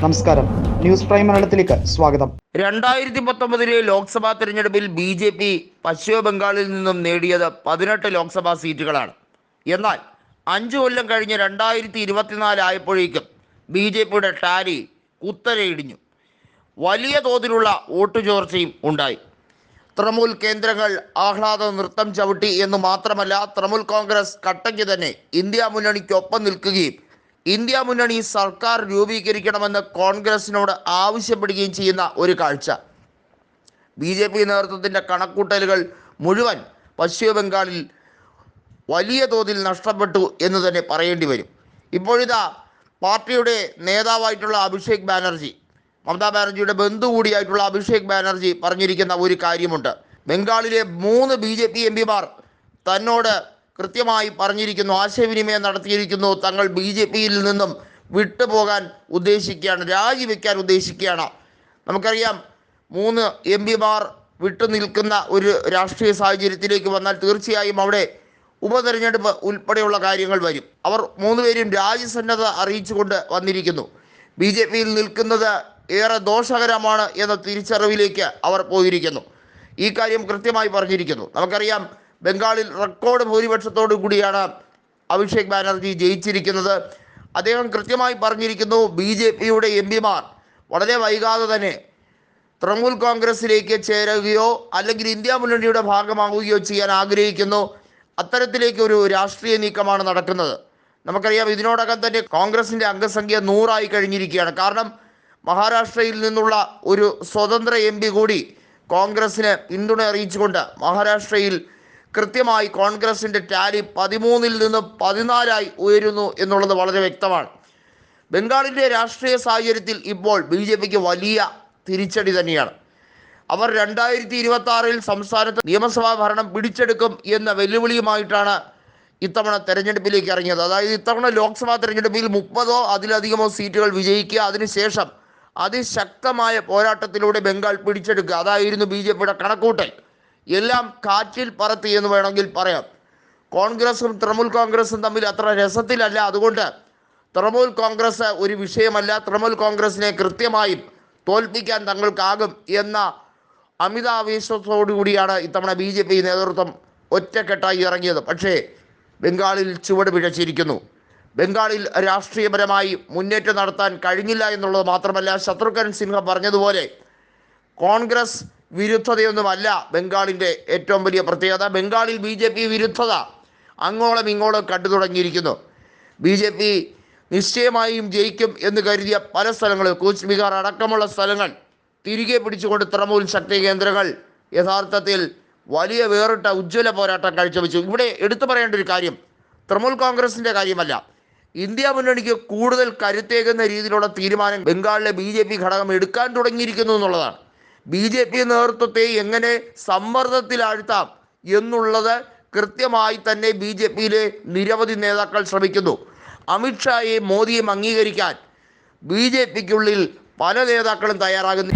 നമസ്കാരം. News prime മലയാളത്തിലേക്ക് സ്വാഗതം. രണ്ടായിരത്തി പത്തൊമ്പതിലെ ലോക്സഭാ തെരഞ്ഞെടുപ്പിൽ ബി ജെ പി പശ്ചിമ ബംഗാളിൽ നിന്നും നേടിയത് പതിനെട്ട് ലോക്സഭാ സീറ്റുകളാണ്. എന്നാൽ അഞ്ചു കൊല്ലം കഴിഞ്ഞ് രണ്ടായിരത്തി ഇരുപത്തിനാല് ആയപ്പോഴേക്കും ബി ജെ പിയുടെ ടാലി കുത്തരയിടിഞ്ഞു വലിയ തോതിലുള്ള വോട്ടു ചോർച്ചയും ഉണ്ടായി. തൃണമൂൽ കേന്ദ്രങ്ങൾ ആഹ്ലാദ നൃത്തം ചവിട്ടി എന്ന് മാത്രമല്ല തൃണമൂൽ കോൺഗ്രസ് കട്ടയ്ക്ക് തന്നെ ഇന്ത്യ മുന്നണിക്കൊപ്പം നിൽക്കുകയും ഇന്ത്യ മുന്നണി സർക്കാർ രൂപീകരിക്കണമെന്ന് കോൺഗ്രസിനോട് ആവശ്യപ്പെടുകയും ചെയ്യുന്ന ഒരു കാഴ്ച. ബി ജെ പി നേതൃത്വത്തിന്റെ കണക്കൂട്ടലുകൾ മുഴുവൻ പശ്ചിമ ബംഗാളിൽ വലിയ തോതിൽ നഷ്ടപ്പെട്ടു എന്ന് തന്നെ പറയേണ്ടി വരും. ഇപ്പോഴിതാ പാർട്ടിയുടെ നേതാവായിട്ടുള്ള അഭിഷേക് ബാനർജി മമതാ ബാനർജിയുടെ ബന്ധു കൂടിയായിട്ടുള്ള അഭിഷേക് ബാനർജി പറഞ്ഞിരിക്കുന്ന ഒരു കാര്യമുണ്ട്. ബംഗാളിലെ മൂന്ന് ബി ജെ പി എം പിമാർ തന്നോട് കൃത്യമായി പറഞ്ഞിരിക്കുന്നു ആശയവിനിമയം നടത്തിയിരിക്കുന്നു. തങ്ങൾ ബി ജെ പിയിൽ നിന്നും വിട്ടുപോകാൻ ഉദ്ദേശിക്കുകയാണ് രാജിവെക്കാൻ ഉദ്ദേശിക്കുകയാണ്. നമുക്കറിയാം മൂന്ന് എം പിമാർ വിട്ടുനിൽക്കുന്ന ഒരു രാഷ്ട്രീയ സാഹചര്യത്തിലേക്ക് വന്നാൽ തീർച്ചയായും അവിടെ ഉപതെരഞ്ഞെടുപ്പ് ഉൾപ്പെടെയുള്ള കാര്യങ്ങൾ വരും. അവർ മൂന്നുപേരും രാജ്യസന്നദ്ധ അറിയിച്ചുകൊണ്ട് വന്നിരിക്കുന്നു. ബി ജെ പിയിൽ നിൽക്കുന്നത് ഏറെ ദോഷകരമാണ് എന്ന തിരിച്ചറിവിലേക്ക് അവർ പോയിരിക്കുന്നു. ഈ കാര്യം കൃത്യമായി പറഞ്ഞിരിക്കുന്നു. നമുക്കറിയാം ബംഗാളിൽ റെക്കോർഡ് ഭൂരിപക്ഷത്തോടു കൂടിയാണ് അഭിഷേക് ബാനർജി ജയിച്ചിരിക്കുന്നത്. അദ്ദേഹം കൃത്യമായി പറഞ്ഞിരിക്കുന്നു ബി ജെ പിയുടെ എം പിമാർ വളരെ വൈകാതെ തന്നെ തൃണമൂൽ കോൺഗ്രസിലേക്ക് ചേരുകയോ അല്ലെങ്കിൽ ഇന്ത്യ മുന്നണിയുടെ ഭാഗമാവുകയോ ചെയ്യാൻ ആഗ്രഹിക്കുന്നു. അത്തരത്തിലേക്ക് ഒരു രാഷ്ട്രീയ നീക്കമാണ് നടക്കുന്നത്. നമുക്കറിയാം ഇതിനോടകം തന്നെ കോൺഗ്രസിന്റെ അംഗസംഖ്യ നൂറായി കഴിഞ്ഞിരിക്കുകയാണ്. കാരണം മഹാരാഷ്ട്രയിൽ നിന്നുള്ള ഒരു സ്വതന്ത്ര എം കൂടി കോൺഗ്രസിന് പിന്തുണ അറിയിച്ചുകൊണ്ട് മഹാരാഷ്ട്രയിൽ കൃത്യമായി കോൺഗ്രസിന്റെ ടാലി പതിമൂന്നിൽ നിന്ന് പതിനാലായി ഉയരുന്നു എന്നുള്ളത് വളരെ വ്യക്തമാണ്. ബംഗാളിന്റെ രാഷ്ട്രീയ സാഹചര്യത്തിൽ ഇപ്പോൾ ബി ജെ പിക്ക് വലിയ തിരിച്ചടി തന്നെയാണ്. അവർ രണ്ടായിരത്തി ഇരുപത്തി ആറിൽ സംസ്ഥാനത്ത് നിയമസഭാ ഭരണം പിടിച്ചെടുക്കും എന്ന വെല്ലുവിളിയുമായിട്ടാണ് ഇത്തവണ തെരഞ്ഞെടുപ്പിലേക്ക് ഇറങ്ങിയത്. അതായത് ഇത്തവണ ലോക്സഭാ തെരഞ്ഞെടുപ്പിൽ മുപ്പതോ അതിലധികമോ സീറ്റുകൾ വിജയിക്കുക അതിനുശേഷം അതിശക്തമായ പോരാട്ടത്തിലൂടെ ബംഗാൾ പിടിച്ചെടുക്കുക. അതായിരുന്നു ബി ജെ പിയുടെ കണക്കൂട്ടൽ. എല്ലാം കാറ്റിൽ പറത്തി എന്ന് വേണമെങ്കിൽ പറയാം. കോൺഗ്രസും തൃണമൂൽ കോൺഗ്രസും തമ്മിൽ അത്ര രസത്തിലല്ല. അതുകൊണ്ട് തൃണമൂൽ കോൺഗ്രസ് ഒരു വിഷയമല്ല. തൃണമൂൽ കോൺഗ്രസിനെ കൃത്യമായും തോൽപ്പിക്കാൻ തങ്ങൾക്കാകും എന്ന അമിതാവേശത്തോടുകൂടിയാണ് ഇത്തവണ ബി ജെ പി നേതൃത്വം ഒറ്റക്കെട്ടായി ഇറങ്ങിയത്. പക്ഷേ ബംഗാളിൽ ചുവട് പിഴച്ചിരിക്കുന്നു. ബംഗാളിൽ രാഷ്ട്രീയപരമായി മുന്നേറ്റം നടത്താൻ കഴിഞ്ഞില്ല എന്നുള്ളത് മാത്രമല്ല ശത്രുഘ്നൻ സിൻഹ പറഞ്ഞതുപോലെ കോൺഗ്രസ് വിരുദ്ധതയൊന്നുമല്ല ബംഗാളിന്റെ ഏറ്റവും വലിയ പ്രത്യേകത. ബംഗാളിൽ ബി ജെ പി വിരുദ്ധത അങ്ങോളം ഇങ്ങോളം കണ്ടു തുടങ്ങിയിരിക്കുന്നു ബി ജെ പി നിശ്ചയമായും ജയിക്കും എന്ന് കരുതിയ പല സ്ഥലങ്ങളും കൂച്ച് ബിഹാർ അടക്കമുള്ള സ്ഥലങ്ങൾ തിരികെ പിടിച്ചുകൊണ്ട് തൃണമൂൽ ശക്തി കേന്ദ്രങ്ങൾ യഥാർത്ഥത്തിൽ വലിയ വേറിട്ട ഉജ്ജ്വല പോരാട്ടം കാഴ്ചവെച്ചു. ഇവിടെ എടുത്തു പറയേണ്ട ഒരു കാര്യം തൃണമൂൽ കോൺഗ്രസിന്റെ കാര്യമല്ല. ഇന്ത്യ മുന്നണിക്ക് കൂടുതൽ കരുത്തേകുന്ന രീതിയിലുള്ള തീരുമാനം ബംഗാളിലെ ബി ഘടകം എടുക്കാൻ തുടങ്ങിയിരിക്കുന്നു എന്നുള്ളതാണ്. ബി ജെ പി നേതൃത്വത്തെ എങ്ങനെ സമ്മർദ്ദത്തിലാഴ്ത്താം എന്നുള്ളത് കൃത്യമായി തന്നെ ബി ജെ പിയിലെ നിരവധി നേതാക്കൾ ശ്രമിക്കുന്നു. അമിത്ഷായെ മോദിയെ അംഗീകരിക്കാൻ ബി ജെ പിക്കുള്ളിൽ പല നേതാക്കളും തയ്യാറാകുന്നു.